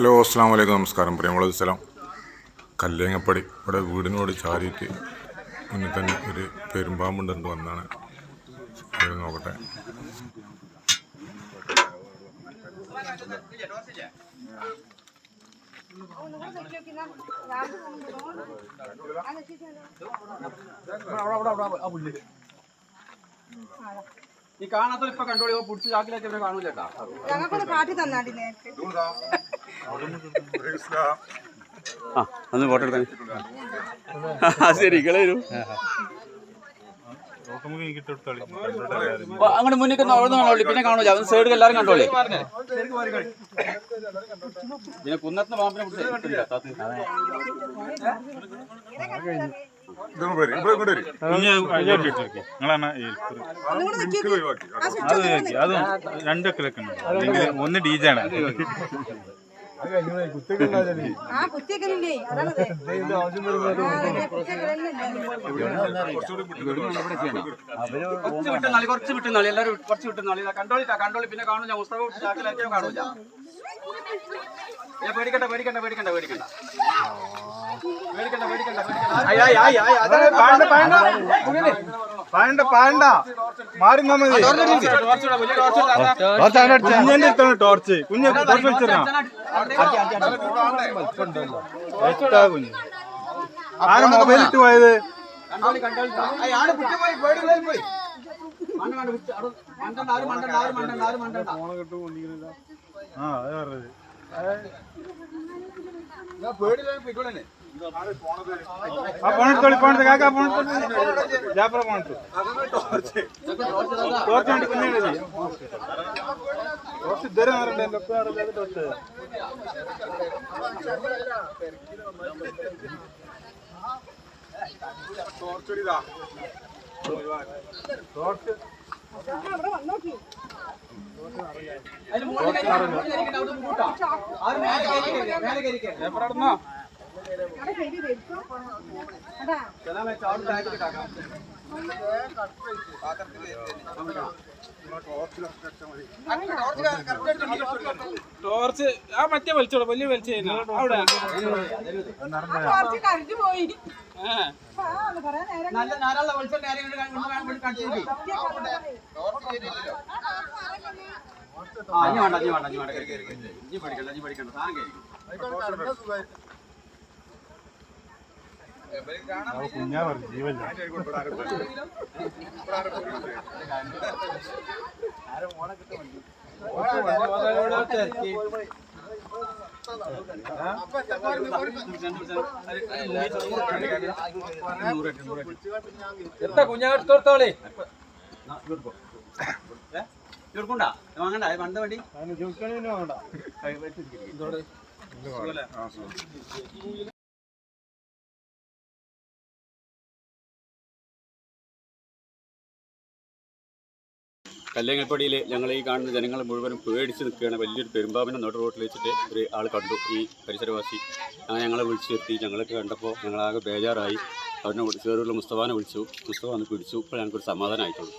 Hello അസ്സാം വലൈക്കും നമസ്കാരം. പ്രിയമുള്ളത് സ്ഥലം കല്ലേങ്ങപ്പടി. ഇവിടെ വീടിനോട് ചാരിയിട്ട് മുന്നിൽ തന്നെ ഒരു പെരുമ്പാമ്പുണ്ട് വന്നാണ് അത് നോക്കട്ടെ. ഈ കാണാത്ത ഇപ്പൊ കണ്ടോളി പിടിച്ച് ചാക്കിലാക്കി ഇവരെ കാണൂലേട്ടാ ഞങ്ങൾക്കൊന്ന് കാട്ടി തന്നാടി നേരത്തെ. ആ ഒന്ന് ഫോട്ടോ ആ ശരി ഇങ്ങളെ വരൂ. അങ്ങോട്ട് മുന്നിൽ അവിടെ കാണോളി പിന്നെ കാണൂല അവൻ സൈഡിൽ എല്ലാരും കണ്ടോളി. പിന്നെ കുന്നത്തിന് പാമ്പിനെ പിടിച്ച് നിങ്ങളാണ് അത് അതും രണ്ടൊക്കെ ഒന്ന് ഡീജാണ് ആണ്. ആ കുത്തിയൊക്കെ അതാണ് കുറച്ച് വിട്ടുന്നാളി കുറച്ച് വിട്ടുന്നാളി എല്ലാരും കുറച്ച് വിട്ടുന്നാളി കണ്ടോളിട്ടാ കണ്ടോളി പിന്നെ കാണൂല മുസ്തഫ ചാക്കിലാക്കിയോ കാണൂല ഏ, പേടിക്കണ്ട പേടിക്കണ്ട പേടിക്കണ്ട പേടിക്കണ്ട പേടിക്കണ്ട പേടിക്കണ്ട പായണ്ട പായണ്ട. മാറി കുഞ്ഞിന്റെ അടുത്താണ് ടോർച്ച്. കുഞ്ഞ് ടോർച്ച് വെച്ചിരുന്ന കുഞ്ഞ്. ആരാ മൊബൈൽ ഇട്ട് പോയത്? ആ അത് പറഞ്ഞത്. ആ പോണെടുത്തോളി പോണത് കാക്ക പോണെടുത്തോളി ജാപ്പറ പോണെടുത്തു ടോർച്ച് വേണ്ടി കുഞ്ഞാണ് ടോർച്ച് ഇതുവരെ മാറണ്ടേ ലൊക്കെ ആടല്ലാതെ ടോർച്ച് ടോർച്ച് അതിന് മുകളിൽ കയറി അവിടെ കൂട്ടാ. ആരും മേലെ കയറിക്കരുത്, മേലെ കയറിക്കരുത്. എപ്പോ ടോർച്ച്. ആ മറ്റേ വലിച്ചോളൂ. വലിയ വലിച്ച അവിടെ. നല്ല. ആ, ഇനി വേണ്ട, ഇനി വേണ്ട, ഇനി വേണ്ട, കയറി, കയറി, കയറി. ഇനി പഠിക്കണ്ട ഇനി പഠിക്കണ്ട സാധനം കയറി. കുഞ്ഞാ പറഞ്ഞു ജീവല്ല എത്ര കുഞ്ഞാടുത്തോളേ? ഇവർക്കുണ്ടാ? വാങ്ങണ്ട, പണ്ട് വേണ്ടി. ജോലിക്കണിന് കല്ലേങ്ങൽപ്പടിയിൽ ഞങ്ങൾ ഈ കാണുന്ന ജനങ്ങൾ മുഴുവനും പേടിച്ച് നിൽക്കുകയാണ്. വലിയൊരു പെരുമ്പാവിനെ നോട്ട് റോട്ടിൽ വെച്ചിട്ട് ഒരു ആൾ കണ്ടു. ഈ പരിസരവാസി. അങ്ങനെ ഞങ്ങളെ വിളിച്ചു നിർത്തി ഞങ്ങളൊക്കെ കണ്ടപ്പോൾ ഞങ്ങളാകെ ബേജാറായി. അവനെ വിളിച്ചു മുസ്തഫാനെ വിളിച്ചു. മുസ്തഫ പിടിച്ചു. ഇപ്പോൾ ഞങ്ങൾക്കൊരു സമാധാനമായിട്ടുള്ളൂ